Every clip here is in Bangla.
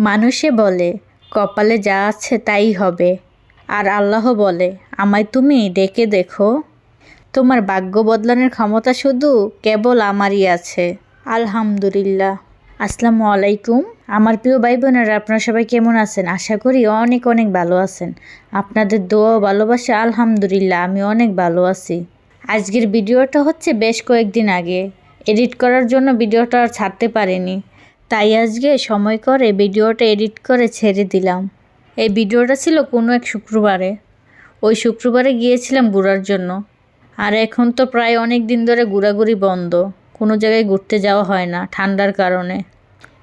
মানুষে বলে, কপালে যা আছে তাই হবে। আর আল্লাহ বলে, আমায় তুমি ডেকে দেখো। তোমার ভাগ্য বদলানোর ক্ষমতা শুধু কেবল আমারই আছে। আলহামদুলিল্লাহ। আসসালামু আলাইকুম। আমার প্রিয় ভাই বোনেরা আপনারা সবাই কেমন আছেন? আশা করি অনেক অনেক ভালো আছেন। আপনাদের দোয়া ভালোবাসা, আলহামদুলিল্লাহ, আমি অনেক ভালো আছি। আজকের ভিডিওটা হচ্ছে বেশ কয়েকদিন আগে। এডিট করার জন্য ভিডিওটা আর ছাড়তে পারিনি। তাই আজকে সময় করে ভিডিওটা এডিট করে ছেড়ে দিলাম। এই ভিডিওটা ছিল কোনো এক শুক্রবারে। ওই শুক্রবারে গিয়েছিলাম ঘোরার জন্য। আর এখন তো প্রায় অনেক দিন ধরে ঘোরাঘুরি বন্ধ। কোনো জায়গায় ঘুরতে যাওয়া হয় না ঠান্ডার কারণে।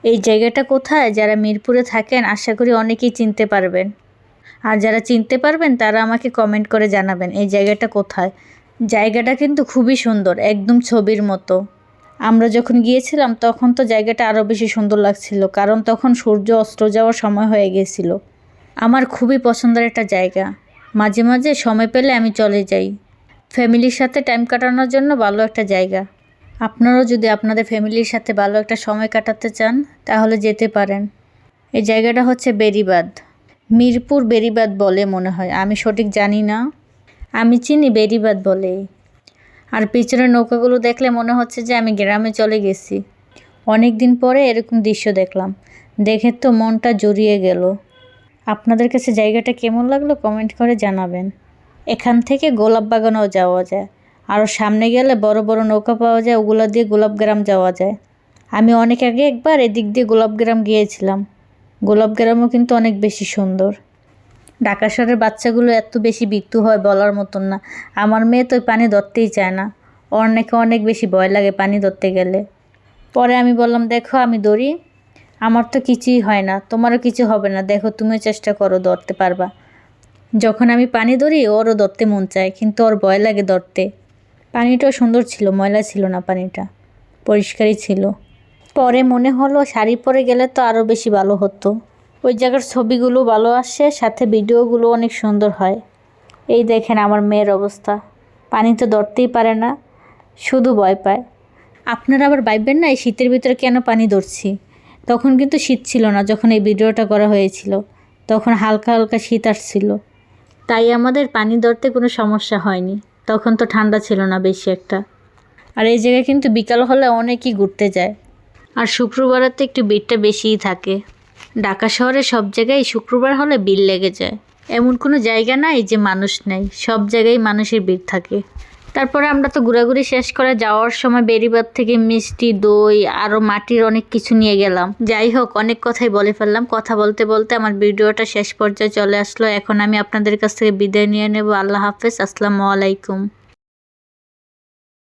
এই জায়গাটা কোথায়? যারা মিরপুরে থাকেন, আশা করি অনেকেই চিনতে পারবেন। আর যারা চিনতে পারবেন, তারা আমাকে কমেন্ট করে জানাবেন, এই জায়গাটা কোথায়? জায়গাটা কিন্তু খুবই সুন্দর, একদম ছবির মতো। আমরা যখন গিয়েছিলাম, তখন তো জায়গাটা আরও বেশি সুন্দর লাগছিল, কারণ তখন সূর্য অস্ত যাওয়ার সময় হয়ে গিয়েছিল আমার খুবই পছন্দের একটা জায়গা। মাঝে মাঝে সময় পেলে আমি চলে যাই। ফ্যামিলির সাথে টাইম কাটানোর জন্য ভালো একটা জায়গা। আপনারাও যদি আপনাদের ফ্যামিলির সাথে ভালো একটা সময় কাটাতে চান, তাহলে যেতে পারেন। এই জায়গাটা হচ্ছে বেরিবাদ মিরপুর বেরিবাদ বলে মনে হয়। আমি সঠিক জানি না। আমি চিনি বেরিবাদ বলে। আর পিছনের নৌকাগুলো দেখলে মনে হচ্ছে যে আমি গ্রামে চলে গেছি। অনেক দিন পরে এরকম দৃশ্য দেখলাম। দেখে তো মনটা জড়িয়ে গেল। আপনাদের কাছে জায়গাটা কেমন লাগল কমেন্ট করে জানাবেন। এখান থেকে গোলাপ বাগানেও যাওয়া যায়। আরও সামনে গেলে বড় বড় নৌকা পাওয়া যায়, ওগুলো দিয়ে গোলাপগ্রাম যাওয়া যায়। আমি অনেক আগে একবার এদিক দিয়ে গোলাপগ্রাম গিয়েছিলাম। গোলাপগ্রামও কিন্তু অনেক বেশি সুন্দর। ঢাকা শহরের বাচ্চাগুলো এত বেশি বিত্তু হয় বলার মতন না। আমার মেয়ে তো পানি ধরতেই চায় না। ওর নাকি অনেক বেশি ভয় লাগে পানি ধরতে গেলে। পরে আমি বললাম, দেখো, আমি দৌড়ি আমার তো কিছুই হয় না। তোমারও কিছু হবে না। দেখো, তুমিও চেষ্টা করো ধরতে পারবা। যখন আমি পানি ধরি, ওরও ধরতে মন চায়, কিন্তু ওর ভয় লাগে ধরতে। পানিটাও সুন্দর ছিল, ময়লা ছিল না পানিটা। পরিষ্কারই ছিল। পরে মনে হলো, শাড়ি পরে গেলে তো আরও বেশি ভালো হতো। ওই জায়গার ছবিগুলো ভালো আসে, সাথে ভিডিওগুলো অনেক সুন্দর হয়। এই দেখেন আমার মেয়ের অবস্থা। পানি তো ধরতেই পারে না, শুধু ভয় পায়। আপনারা আবার ভাববেন না, এই শীতের ভিতরে কেন পানি ধরছি? তখন কিন্তু শীত ছিল না, যখন এই ভিডিওটা করা হয়েছিল। তখন হালকা হালকা শীত আসছিল। তাই আমাদের পানি ধরতে কোনো সমস্যা হয়নি। তখন তো ঠান্ডা ছিল না বেশি একটা। আর এই জায়গায় কিন্তু বিকাল হলে অনেকেই ঘুরতে যায়। আর শুক্রবারে তো একটু ভিড়টা বেশিই থাকে। ঢাকা শহরে সব জায়গায় শুক্রবার হলে ভিড় লেগে যায়। এমন কোনো জায়গা নাই যে মানুষ নেই। সব জায়গায় মানুষের ভিড় থাকে। তারপরে আমরা তো ঘোরাঘুরি শেষ করে যাওয়ার সময় বেরিবাদ থেকে মিষ্টি, দই আরও মাটির অনেক কিছু নিয়ে গেলাম। যাই হোক, অনেক কথাই বলে ফেললাম। কথা বলতে বলতে আমার ভিডিওটা শেষ পর্যায়ে চলে আসলো। এখন আমি আপনাদের কাছ থেকে বিদায় নিয়ে নেব। আল্লাহ হাফেজ। আসসালামু আলাইকুম।